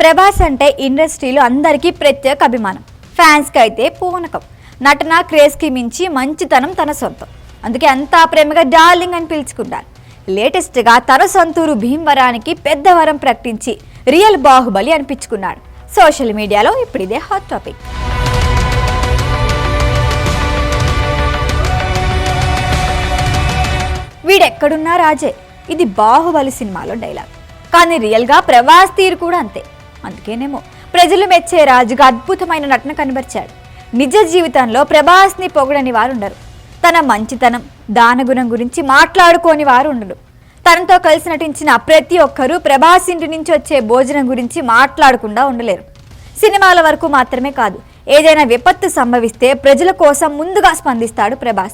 ప్రభాస్ అంటే ఇండస్ట్రీలో అందరికీ ప్రత్యేక అభిమానం. ఫ్యాన్స్కి అయితే పూనకం. నటన క్రేజ్కి మించి మంచితనం తన సొంతం. అందుకే అంతా ప్రేమగా డార్లింగ్ అని పిలుచుకుంటారు. లేటెస్ట్గా తన సొంతూరు భీమవరానికి పెద్ద వరం ప్రకటించి రియల్ బాహుబలి అనిపించుకున్నాడు. సోషల్ మీడియాలో ఇప్పుడు ఇదే హాట్ టాపిక్. వీడెక్కడున్నా రాజే ఇది బాహుబలి సినిమాలో డైలాగ్. కానీ రియల్గా ప్రభాస్ తీరు కూడా అంతే. అందుకేనేమో. ప్రజలు మెచ్చే రాజుగా అద్భుతమైన నటన కనబరిచాడు. నిజ జీవితంలో ప్రభాస్ని పొగడని వారు ఉండరు తన మంచితనం దానగుణం గురించి మాట్లాడుకోని వారు ఉండరు తనతో కలిసి నటించిన ప్రతి ఒక్కరూ ప్రభాస్ ఇంటి నుంచి వచ్చే భోజనం గురించి మాట్లాడకుండా ఉండలేరు. సినిమాల వరకు మాత్రమే కాదు ఏదైనా విపత్తు సంభవిస్తే ప్రజల కోసం ముందుగా స్పందిస్తాడు ప్రభాస్.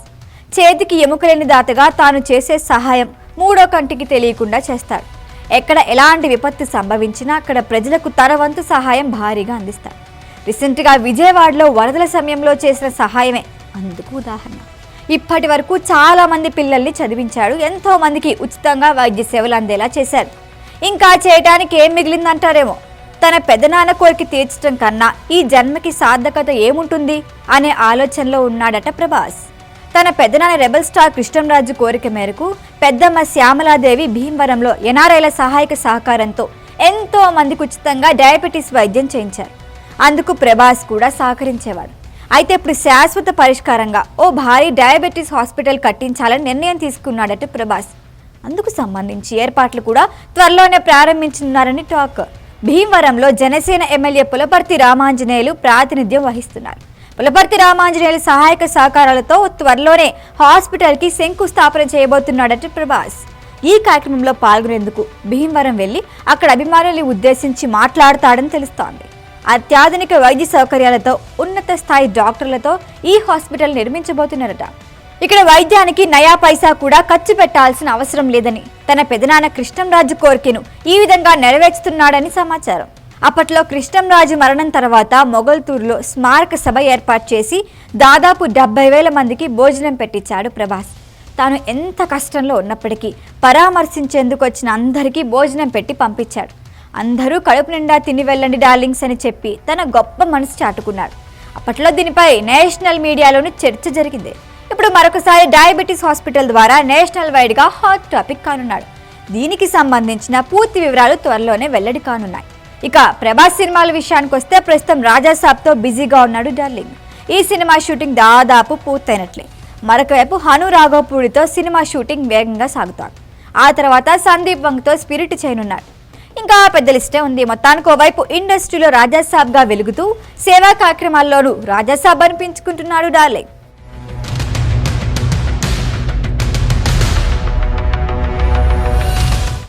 చేతికి ఎముకలేని దాతగా తాను చేసే సహాయం మూడో కంటికి తెలియకుండా చేస్తాడు. ఎక్కడ ఎలాంటి విపత్తు సంభవించినా అక్కడ ప్రజలకు తన వంతు సహాయం భారీగా అందిస్తారు. రీసెంట్గా విజయవాడలో వరదల సమయంలో చేసిన సహాయమే అందుకు ఉదాహరణ. ఇప్పటి వరకు చాలామంది పిల్లల్ని చదివించాడు ఎంతోమందికి ఉచితంగా వైద్య సేవలు అందేలా చేశారు. ఇంకా చేయడానికి ఏం మిగిలిందంటారేమో? తన పెదనాన్న కోరిక తీర్చడం కన్నా ఈ జన్మకి సార్థకత ఏముంటుంది? అనే ఆలోచనలో ఉన్నాడట ప్రభాస్. తన పెద్దనాన్న రెబల్ స్టార్ కృష్ణంరాజు కోరిక మేరకు పెద్దమ్మ శ్యామలాదేవి భీమవరంలో ఎన్ఆర్ఐల సహాయక సహకారంతో ఎంతో మందికి ఉచితంగా డయాబెటీస్ వైద్యం చేయించారు. అందుకు ప్రభాస్ కూడా సహకరించేవాడు. అయితే ఇప్పుడు శాశ్వత పరిష్కారంగా ఓ భారీ డయాబెటీస్ హాస్పిటల్ కట్టించాలని నిర్ణయం తీసుకున్నాడట ప్రభాస్. అందుకు సంబంధించి ఏర్పాట్లు కూడా త్వరలోనే ప్రారంభించనున్నారని టాక్. భీమవరంలో జనసేన ఎమ్మెల్యే పులపర్తి రామాంజనేయులు ప్రాతినిధ్యం వహిస్తున్నారు. పులపర్తి రామాంజనేయులు సహాయక సహకారాలతో త్వరలోనే హాస్పిటల్కి శంకుస్థాపన చేయబోతున్నాడట ప్రభాస్. ఈ కార్యక్రమంలో పాల్గొనేందుకు భీమవరం వెళ్ళి అక్కడ అభిమానుల్ని ఉద్దేశించి మాట్లాడతాడని తెలుస్తోంది. అత్యాధునిక వైద్య సౌకర్యాలతో ఉన్నత స్థాయి డాక్టర్లతో ఈ హాస్పిటల్ నిర్మించబోతున్నారట. ఇక్కడ వైద్యానికి నయా పైసా కూడా ఖర్చు పెట్టాల్సిన అవసరం లేదని తన పెదనాన్న కృష్ణంరాజు కోరికను ఈ విధంగా నెరవేర్చుతున్నాడని సమాచారం. అప్పట్లో కృష్ణంరాజు మరణం తర్వాత మొగల్తూరులో స్మారక సభ ఏర్పాటు చేసి దాదాపు డెబ్బై వేల మందికి భోజనం పెట్టించాడు ప్రభాస్. తాను ఎంత కష్టంలో ఉన్నప్పటికీ పరామర్శించేందుకు వచ్చిన అందరికీ భోజనం పెట్టి పంపించాడు. అందరూ కడుపు నిండా తిని వెళ్ళండి డార్లింగ్స్ అని చెప్పి తన గొప్ప మనసు చాటుకున్నాడు. అప్పట్లో దీనిపై నేషనల్ మీడియాలోనూ చర్చ జరిగింది. ఇప్పుడు మరొకసారి డయాబెటీస్ హాస్పిటల్ ద్వారా నేషనల్ వైడ్గా హాట్ టాపిక్ కానున్నాడు. దీనికి సంబంధించిన పూర్తి వివరాలు త్వరలోనే వెల్లడి కానున్నాయి. ఇక ప్రభాస్ సినిమాల విషయానికి వస్తే ప్రస్తుతం రాజాసాబ్తో బిజీగా ఉన్నాడు డార్లింగ్. ఈ సినిమా షూటింగ్ దాదాపు పూర్తయినట్లే. మరొక వైపు హను రాఘవపూడితో సినిమా షూటింగ్ వేగంగా సాగుతాడు ఆ తర్వాత సందీప్ వంగ్తో స్పిరిట్ చేయనున్నాడు. ఇంకా పెద్ద లిస్టే ఉంది. మొత్తానికి ఓవైపు ఇండస్ట్రీలో రాజాసాబ్గా వెలుగుతూ సేవా కార్యక్రమాల్లోనూ రాజాసాబ్ అనిపించుకుంటున్నాడు డార్లింగ్.